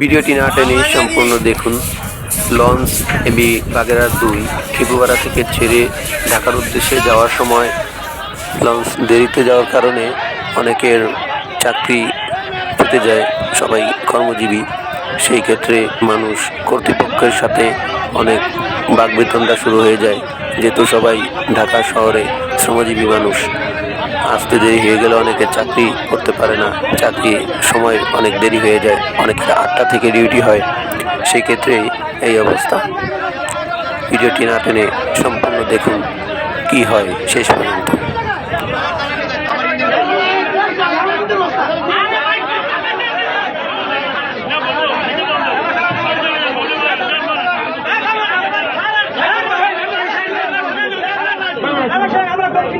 ভিডিওটি না টেনে সম্পূর্ণ দেখুন। লঞ্চ, এবি বাগেরা দুই খেপুপাড়া থেকে ছেড়ে ঢাকার উদ্দেশ্যে যাওয়ার সময় লঞ্চ দেরিতে যাওয়ার কারণে অনেকের চাকরি পেতে যায় সবাই কর্মজীবী। সেই ক্ষেত্রে মানুষ কর্তৃপক্ষের সাথে অনেক বাগবেতনটা শুরু হয়ে যায়, যেহেতু সবাই ঢাকা শহরে শ্রমজীবী মানুষ। আসতে দেরি হয়ে গেলে অনেকে চাকরি করতে পারে না। চাকরি সময় অনেক দেরি হয়ে যায় অনেকের আটটা থেকে ডিউটি হয়। সেই ক্ষেত্রে এই অবস্থা। ভিডিওটি না টেনে সম্পূর্ণ দেখুন, কি হয় শেষ পর্যন্ত।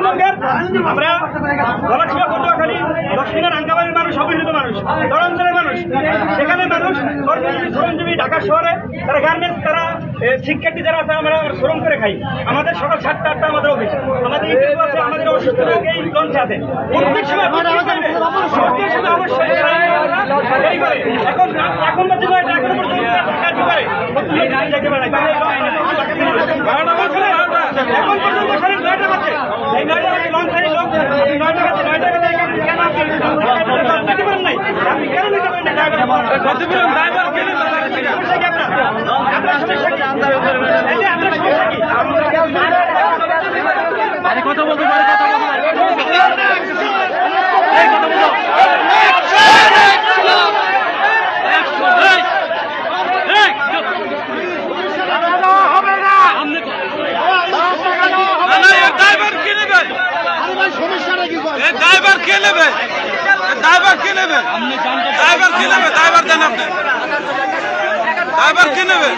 পশ্চিমবঙ্গের আমরা গলাচিপা পটুয়াখালী, দক্ষিণের রাঙ্গাবাড়ির মানুষ অবহেলিত মানুষ দরঞ্জনের মানুষ। সেখানে মানুষ শ্রমজীবী ঢাকা শহরে তারা গার্মেন্টস তারা শিক্ষার্থী যারা আছে, আমরা শ্রম করে খাই। আমাদের সকাল সাতটা আটটা আমাদের অফিস। আমাদের আছে, আমাদের অসুস্থ এই লঞ্চে আছে প্রত্যেক সময় অবশ্যই। এখন এখন পর্যন্ত এখনও পর্যন্ত কাজ করে? Hadi buyurun ben ড্রাইভার কি নেবে ড্রাইভার কি নেবে ড্রাইভার দেন আপনি ড্রাইভার কি নেবে